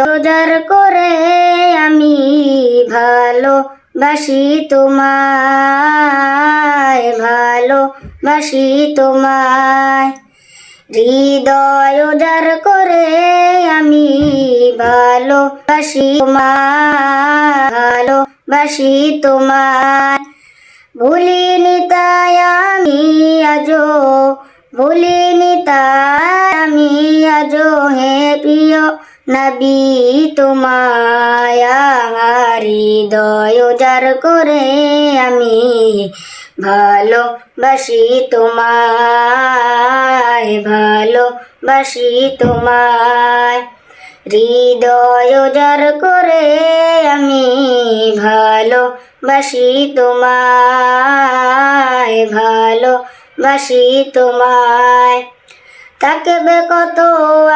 রোজার করে আমি ভালো বাসি তোমায় ভালো বাসি তোমায়। হৃদয় উজার করে আমি ভালো বাসি তোমায় ভালো বাসি তোমায়। ভুলিনি তাই আমি আজো ভুলিনি তাই আমি আজো হে প্রিয় নবী তোমায় হৃদয় উজার করে আমি ভালো বাসি তোমায় ভালো বাসি তোমায়। হৃদয় উজার করে আমি ভালো বাসি তোমায় ভালো বাসি তোমায়। থাকবে কত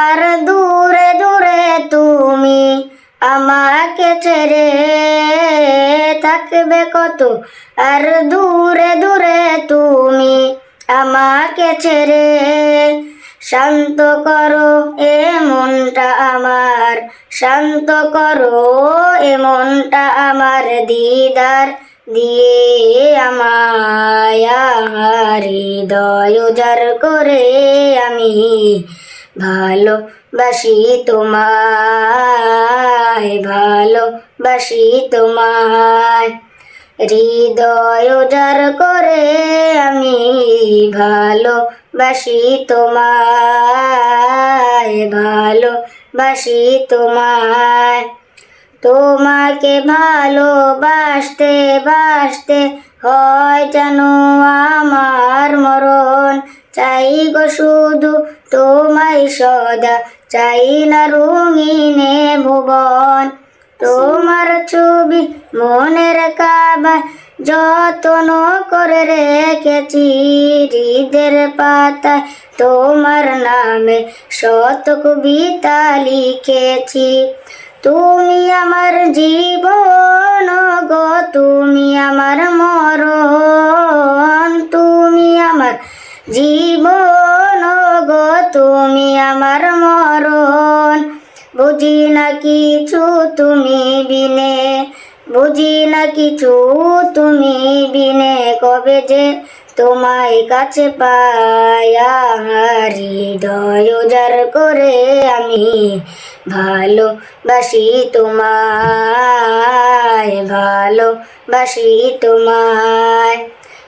আর ছেড়ে থাকবে কত? আর দূরে দূরে তুমি আমাকে ছেড়ে। শান্ত করো এ মনটা আমার, শান্ত করো এ মনটা আমার দিদার দিয়ে আমায়। হৃদয় উজার করে আমি ভালো বাসি তোমায় ভালো বাসি তোমায়। হৃদয় উজার করে আমি ভালো বাসি তোমায় ভালো বাসি তোমায়। তোমাকে ভালোবাসতে বাসতে হয় যেন আমার মরণ। চাই গো শুধু তোমায় সদা চাই না রঙিনে ভুবন। তোমার ছবি মনের কাবা যত্ন করে রেখেছি, হৃদের পাতায় তোমার নামে শত কবিতা লিখেছি। তুমি আমার জীবন গো, তুমি আমার মরণ। তুমি আমার জীবন গো, তুমি আমার মরণ। বুঝি না কিছু তুমি বিনে, বুঝি না কিছু তুমি বিনে, কবে যে তোমায় কাছে পায়া হৃদয় উজার করে আমি ভালো বাসি তোমায় ভালো বাসি তোমায়।